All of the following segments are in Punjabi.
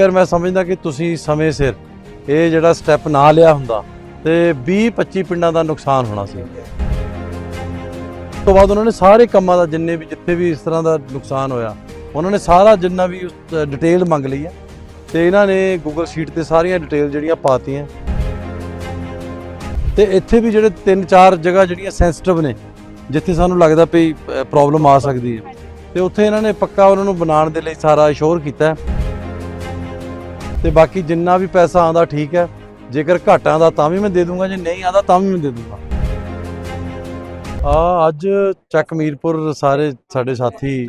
ਜੇਕਰ ਮੈਂ ਸਮਝਦਾ ਕਿ ਤੁਸੀਂ ਸਮੇਂ ਸਿਰ ਇਹ ਜਿਹੜਾ ਸਟੈਪ ਨਾ ਲਿਆ ਹੁੰਦਾ, ਤੇ 20 25 ਪਿੰਡਾਂ ਦਾ ਨੁਕਸਾਨ ਹੋਣਾ ਸੀ। ਉਸ ਤੋਂ ਬਾਅਦ ਉਹਨਾਂ ਨੇ ਸਾਰੇ ਕੰਮਾਂ ਦਾ ਜਿੰਨੇ ਵੀ ਜਿੱਥੇ ਵੀ ਇਸ ਤਰ੍ਹਾਂ ਦਾ ਨੁਕਸਾਨ ਹੋਇਆ, ਉਹਨਾਂ ਨੇ ਸਾਰਾ ਜਿੰਨਾ ਵੀ ਡਿਟੇਲ ਮੰਗ ਲਈ ਹੈ, ਤੇ ਇਹਨਾਂ ਨੇ ਗੂਗਲ ਸ਼ੀਟ ਤੇ ਸਾਰੀਆਂ ਡਿਟੇਲ ਜਿਹੜੀਆਂ ਪਾਤੀਆਂ। ਤੇ ਇੱਥੇ ਵੀ ਜਿਹੜੇ ਤਿੰਨ ਚਾਰ ਜਗ੍ਹਾ ਜਿਹੜੀਆਂ ਸੈਂਸਿਟਿਵ ਨੇ, ਜਿੱਥੇ ਸਾਨੂੰ ਲੱਗਦਾ ਪਈ ਪ੍ਰੋਬਲਮ ਆ ਸਕਦੀ ਹੈ। ਤੇ ਉੱਥੇ ਇਹਨਾਂ ਨੇ ਪੱਕਾ ਉਹਨਾਂ ਨੂੰ ਬਣਾਉਣ ਦੇ ਲਈ ਸਾਰਾ ਇਸ਼ੋਰ ਕੀਤਾ ਹੈ। ਤੇ ਬਾਕੀ ਜਿੰਨਾ ਵੀ ਪੈਸਾ ਆਂਦਾ ਠੀਕ ਹੈ। ਜੇਕਰ ਘਾਟਾਂ ਦਾ ਤਾਂ ਵੀ ਮੈਂ ਦੇ ਦੂੰਗਾ, ਜੇ ਨਹੀਂ ਆਂਦਾ ਤਾਂ ਵੀ ਮੈਂ ਦੇ ਦੂੰਗਾ। ਆ, ਅੱਜ ਚੱਕਮੀਰਪੁਰ ਸਾਰੇ ਸਾਡੇ ਸਾਥੀ,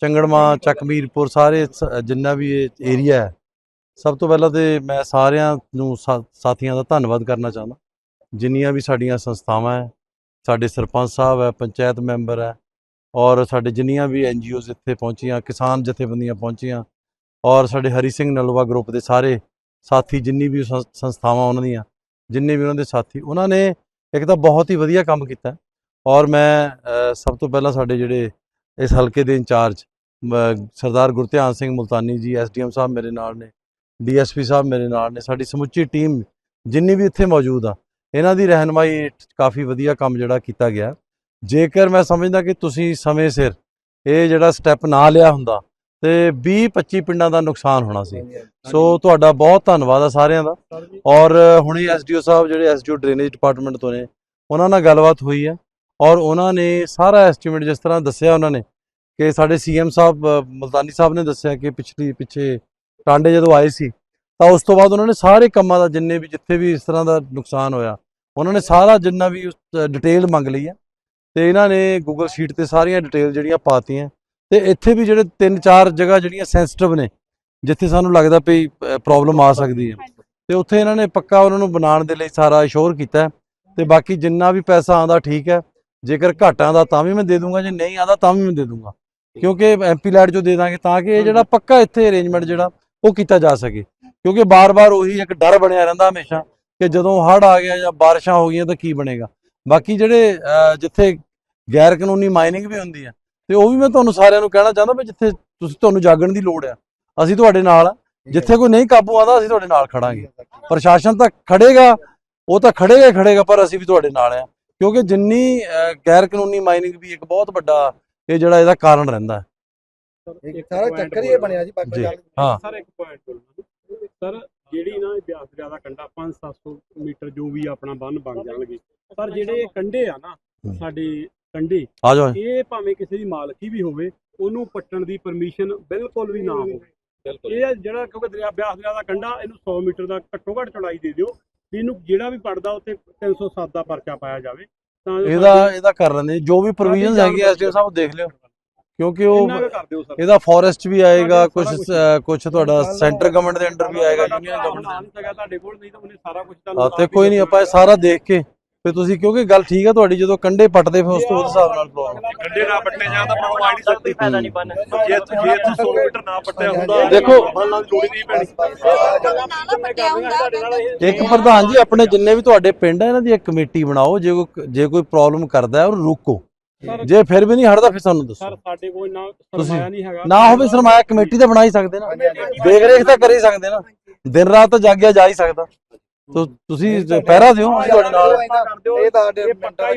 ਚੰਗੜਮਾ, ਚੱਕ ਮੀਰਪੁਰ ਸਾਰੇ ਜਿੰਨਾ ਵੀ ਇਹ ਏਰੀਆ ਹੈ। ਸਭ ਤੋਂ ਪਹਿਲਾਂ ਤੇ ਮੈਂ ਸਾਰਿਆਂ ਨੂੰ ਸਾ- ਸਾਥੀਆਂ ਦਾ ਧੰਨਵਾਦ ਕਰਨਾ ਚਾਹੁੰਦਾ। ਜਿੰਨੀਆਂ ਵੀ ਸਾਡੀਆਂ ਸੰਸਥਾਵਾਂ ਹੈ, ਸਾਡੇ ਸਰਪੰਚ ਸਾਹਿਬ ਹੈ, ਪੰਚਾਇਤ ਮੈਂਬਰ ਹੈ, ਔਰ ਸਾਡੇ ਜਿੰਨੀਆਂ ਵੀ ਐਨਜੀਓਜ਼ ਇੱਥੇ ਪਹੁੰਚੀਆਂ, ਕਿਸਾਨ ਜਥੇਬੰਦੀਆਂ ਪਹੁੰਚੀਆਂ ਔਰ ਸਾਡੇ ਹਰੀ ਸਿੰਘ ਨਲਵਾ ਗਰੁੱਪ ਦੇ ਸਾਰੇ ਸਾਥੀ, ਜਿੰਨੀ ਵੀ ਸੰਸਥਾਵਾਂ ਉਹਨਾਂ ਦੀਆਂ, ਜਿੰਨੇ ਵੀ ਉਹਨਾਂ ਦੇ ਸਾਥੀ, ਉਹਨਾਂ ਨੇ ਇੱਕ ਤਾਂ ਬਹੁਤ ਹੀ ਵਧੀਆ ਕੰਮ ਕੀਤਾ। ਔਰ ਮੈਂ ਸਭ ਤੋਂ ਪਹਿਲਾਂ ਸਾਡੇ ਜਿਹੜੇ ਇਸ ਹਲਕੇ ਦੇ ਇੰਚਾਰਜ ਸਰਦਾਰ ਗੁਰਧਿਆਨ ਸਿੰਘ ਮੁਲਤਾਨੀ ਜੀ ਐਸਡੀਐਮ ਸਾਹਿਬ ਮੇਰੇ ਨਾਲ ਨੇ ਡੀਐਸਪੀ ਸਾਹਿਬ ਮੇਰੇ ਨਾਲ ਨੇ, ਸਾਡੀ ਸਮੁੱਚੀ ਟੀਮ ਜਿੰਨੀ ਵੀ ਇੱਥੇ ਮੌਜੂਦ ਆ, ਇਹਨਾਂ ਦੀ ਰਹਿਨਮਾਈ ਕਾਫੀ ਵਧੀਆ ਕੰਮ ਜਿਹੜਾ ਕੀਤਾ ਗਿਆ। ਜੇਕਰ ਮੈਂ ਸਮਝਦਾ ਕਿ ਤੁਸੀਂ ਸਮੇਂ ਸਿਰ ਇਹ ਜਿਹੜਾ ਸਟੈਪ ਨਾ ਲਿਆ ਹੁੰਦਾ ਤੇ 20 25 ਪਿੰਡਾਂ ਦਾ ਨੁਕਸਾਨ ਹੋਣਾ ਸੀ। ਸੋ ਤੁਹਾਡਾ ਬਹੁਤ ਧੰਨਵਾਦ ਆ ਸਾਰਿਆਂ ਦਾ। ਔਰ ਹੁਣੇ ਐਸਡੀਓ ਸਾਹਿਬ ਜਿਹੜੇ ਐਸਡੀਓ ਡਰੇਨੇਜ ਡਿਪਾਰਟਮੈਂਟ ਤੋਂ ਨੇ ਉਹਨਾਂ ਨਾਲ ਗੱਲਬਾਤ ਹੋਈ ਹੈ ਔਰ ਉਹਨਾਂ ਨੇ ਸਾਰਾ ਐਸਟੀਮੇਟ ਜਿਸ ਤਰ੍ਹਾਂ ਦੱਸਿਆ ਉਹਨਾਂ ਨੇ ਕਿ ਸਾਡੇ ਸੀਐਮ ਸਾਹਿਬ ਮੁਲਤਾਨੀ ਸਾਹਿਬ ਨੇ ਦੱਸਿਆ ਕਿ ਪਿਛਲੀ ਪਿੱਛੇ ਟਾਂਡੇ ਜਦੋਂ ਆਏ ਸੀ ਤਾਂ ਉਸ ਤੋਂ ਬਾਅਦ ਉਹਨਾਂ ਨੇ ਸਾਰੇ ਕੰਮਾਂ ਦਾ ਜਿੰਨੇ ਵੀ ਜਿੱਥੇ ਵੀ ਇਸ ਤਰ੍ਹਾਂ ਦਾ ਨੁਕਸਾਨ ਹੋਇਆ ਉਹਨਾਂ ਨੇ ਸਾਰਾ ਜਿੰਨਾ ਵੀ ਡਿਟੇਲ ਮੰਗ ਲਈ ਹੈ ਤੇ ਇਹਨਾਂ ਨੇ ਗੂਗਲ ਸ਼ੀਟ ਤੇ ਸਾਰੀਆਂ ਡਿਟੇਲ ਜਿਹੜੀਆਂ ਪਾਤੀਆਂ ਤੇ ਇੱਥੇ ਵੀ ਜਿਹੜੇ ਤਿੰਨ ਚਾਰ ਜਗ੍ਹਾ ਜਿਹੜੀਆਂ ਸੈਂਸਿਟਿਵ ਨੇ, ਜਿੱਥੇ ਸਾਨੂੰ ਲੱਗਦਾ ਪਈ ਪ੍ਰੋਬਲਮ ਆ ਸਕਦੀ ਹੈ। ਤੇ ਉੱਥੇ ਇਹਨਾਂ ਨੇ ਪੱਕਾ ਉਹਨਾਂ ਨੂੰ ਬਣਾਉਣ ਦੇ ਲਈ ਸਾਰਾ ਇਸ਼ੋਰ ਕੀਤਾ ਹੈ। ਤੇ ਬਾਕੀ ਜਿੰਨਾ ਵੀ ਪੈਸਾ ਆਂਦਾ ਠੀਕ ਹੈ। ਜੇਕਰ ਘਾਟਾਂ ਦਾ ਤਾਂ ਵੀ ਮੈਂ ਦੇ ਦੂੰਗਾ, ਜੇ ਨਹੀਂ ਆਂਦਾ ਤਾਂ ਵੀ ਮੈਂ ਦੇ ਦੂੰਗਾ। ਕਿਉਂਕਿ ਐਮਪੀ ਲੈਟ ਚੋਂ ਦੇ ਦਾਂਗੇ ਤਾਂ ਕਿ ਇਹ ਜਿਹੜਾ ਪੱਕਾ ਇੱਥੇ ਅਰੇਂਜਮੈਂਟ ਜਿਹੜਾ, ਉਹ ਕੀਤਾ ਜਾ ਸਕੇ। ਕਿਉਂਕਿ ਬਾਰ-ਬਾਰ ਉਹੀ ਇੱਕ ਡਰ ਬਣਿਆ ਰਹਿੰਦਾ ਹਮੇਸ਼ਾ ਕਿ ਜਦੋਂ ਹੜ੍ਹ ਆ ਗਿਆ ਜਾਂ ਬਾਰਿਸ਼ਾਂ ਹੋ ਗਈਆਂ ਤਾਂ ਕੀ ਬਣੇਗਾ। ਬਾਕੀ ਜਿਹੜੇ ਜਿੱਥੇ ਗੈਰ ਕਾਨੂੰਨੀ ਮਾਈਨਿੰਗ ਵੀ ਹੁੰਦੀ ਹੈ ਤੇ ਉਹ ਵੀ ਮੈਂ ਤੁਹਾਨੂੰ ਸਾਰਿਆਂ ਨੂੰ ਕਹਿਣਾ ਚਾਹੁੰਦਾ ਵੀ ਜਿੱਥੇ ਤੁਸੀਂ ਤੁਹਾਨੂੰ ਜਾਗਣ ਦੀ ਲੋੜ ਆ ਅਸੀਂ ਤੁਹਾਡੇ ਨਾਲ ਆ। ਜਿੱਥੇ ਕੋਈ ਨਹੀਂ ਕਾਬੂ ਆਉਂਦਾ ਅਸੀਂ ਤੁਹਾਡੇ ਨਾਲ ਖੜਾਂਗੇ। ਪ੍ਰਸ਼ਾਸਨ ਤਾਂ ਖੜੇਗਾ ਉਹ ਤਾਂ ਖੜੇਗਾ ਹੀ ਖੜੇਗਾ ਪਰ ਅਸੀਂ ਵੀ ਤੁਹਾਡੇ ਨਾਲ ਆ। ਕਿਉਂਕਿ ਜਿੰਨੀ ਗੈਰ ਕਾਨੂੰਨੀ ਮਾਈਨਿੰਗ ਵੀ ਇੱਕ ਬਹੁਤ ਵੱਡਾ ਇਹ ਜਿਹੜਾ ਇਹਦਾ ਕਾਰਨ ਰਹਿੰਦਾ। ਇੱਕ ਸਾਰਾ ਚੱਕਰ ਹੀ ਇਹ ਬਣਿਆ ਜੀ ਬਾਕੀ ਜੀ। ਗੱਲ ਹਾਂ। ਸਰ ਇੱਕ ਪੁਆਇੰਟ ਸਰ ਜਿਹੜੀ ਨਾ ਇਹ ਬਿਆਸ ਦਰਿਆ ਦਾ ਕੰਢਾ 5-700 ਮੀਟਰ ਜੋ ਵੀ ਆਪਣਾ ਬੰਨ ਬਣ ਜਾਣਗੇ। ਪਰ ਜਿਹੜੇ ਇਹ ਕੰਢੇ ਆ ਨਾ ਹੂੰ। ਸਾਡੇ ਕੰਢੇ ਆ ਜਾਓ। ਇਹ ਭਾਵੇਂ ਕਿਸੇ ਦੀ ਮਾਲਕੀ ਵੀ ਹੋਵੇ ਉਹਨੂੰ ਪੱਟਣ ਦੀ ਪਰਮਿਸ਼ਨ ਬਿਲਕੁਲ ਵੀ ਨਾ ਹੋਵੇ। ਇਹ ਜਿਹੜਾ ਕਿਉਂਕਿ ਦਰਿਆ ਬਿਆਸ ਦਰਿਆ ਦਾ ਕੰਢਾ ਇਹਨੂੰ 100 ਮੀਟਰ ਦਾ ਘੱਟੋ ਘੱਟ ਚੌੜਾਈ ਦੇ ਦਿਓ। ਵੀ ਇਹਨੂੰ ਜਿਹੜਾ ਵੀ ਪੜਦਾ ਉੱਤੇ 307 ਦਾ ਪਰਚਾ ਪਾਇਆ ਜਾਵੇ। ਤਾਂ ਇਹਦਾ ਇਹਦਾ ਕਰ ਲੈਂਦੇ। ਜੋ ਵੀ ਪ੍ਰੋਵੀਜ਼ਨਸ ਜਾਨ ਹੈਗੀ ਐਸਡੀਓ ਸਾਹਿਬ ਦੇਖ ਲਿਓ। ਕਿਉਂਕਿ ਉਹ ਇਹਦਾ ਫੋਰੈਸਟ ਵੀ ਆਏਗਾ ਕੁਝ। ਕੁਝ ਤੁਹਾਡਾ ਸੈਂਟਰ ਗਵਰਨਮੈਂਟ ਦੇ ਅੰਡਰ ਵੀ ਆਏਗਾ ਯੂਨੀਅਨ ਗਵਰਨਮੈਂਟ ਸਕਿਆ ਤੁਹਾਡੇ ਕੋਲ ਨਹੀਂ ਤਾਂ ਉਹਨੇ ਸਾਰਾ ਕੁਝ ਹਾਂ ਤੇ ਕੋਈ ਨਹੀਂ ਆਪਾਂ ਇਹ ਸਾਰਾ ਦੇਖ ਕੇ ਫਿਰ ਤੁਸੀਂ ਕਿਉਂਕਿ ਗੱਲ ਠੀਕ ਆ ਤੁਹਾਡੀ ਜਦੋਂ ਕੰਡੇ ਪੱਟਦੇ ਫਿਰ ਉਸ ਤੋਂ ਉਹਦੇ ਹਿਸਾਬ ਨਾਲ ਪ੍ਰੋਬਲਮ ਕੰਡੇ ਨਾ ਪੱਟੇ ਜਾਂ ਤਾਂ ਪ੍ਰੋਬਲਮ ਆ ਨਹੀਂ ਸਕਦੀ ਫਾਇਦਾ ਨਹੀਂ ਜੇ ਜੇ ਇੱਥੇ 100 ਮੀਟਰ ਨਾ ਪੱਟਿਆ ਹੁੰਦਾ ਦੇਖੋ, ਬੰਨਾਂ ਦੀ ਲੋੜ ਹੀ ਨਹੀਂ ਪੈਣੀ। ਇੱਕ ਪ੍ਰਧਾਨ ਜੀ ਆਪਣੇ ਜਿੰਨੇ ਵੀ ਤੁਹਾਡੇ ਪਿੰਡ ਆ ਇਹਨਾਂ ਦੀ ਇੱਕ ਕਮੇਟੀ ਬਣਾਓ ਜੇ ਕੋਈ ਜੇ ਕੋਈ ਪ੍ਰੋਬਲਮ ਕਰਦਾ ਹੈ ਉਹਨੂੰ ਰੋਕੋ। ਜੇ ਫਿਰ ਵੀ ਨਹੀਂ ਹਟਦਾ ਫਿਰ ਸਾਨੂੰ ਦੱਸੋ। ਸਰ ਸਾਡੇ ਕੋਲ ਨਾ ਤੁਸੀਂ- ਸਰਮਾਇਆ ਨਹੀਂ ਹੈਗਾ। ਨਾ ਹੋਵੇ ਸਰਮਾਇਆ ਕਮੇਟੀ ਤਾਂ ਬਣਾ ਹੀ ਸਕਦੇ ਨਾ। ਦੇਖ ਰੇਖ ਤਾਂ ਕਰ ਹੀ ਸਕਦੇ ਨਾ। ਦਿਨ ਰਾਤ ਤਾਂ ਜਾਗਿਆ ਜਾ ਹੀ ਸਕਦਾ। ਤੋ ਤੁਸੀਂ ਪਹਿਰਾ ਦਿਓ। ਅਸੀਂ ਤੁਹਾਡੇ ਨਾਲ ਇਹ ਤਾਂ ਸਾਡੇ ਮਿੰਟਾਂ ਦਾ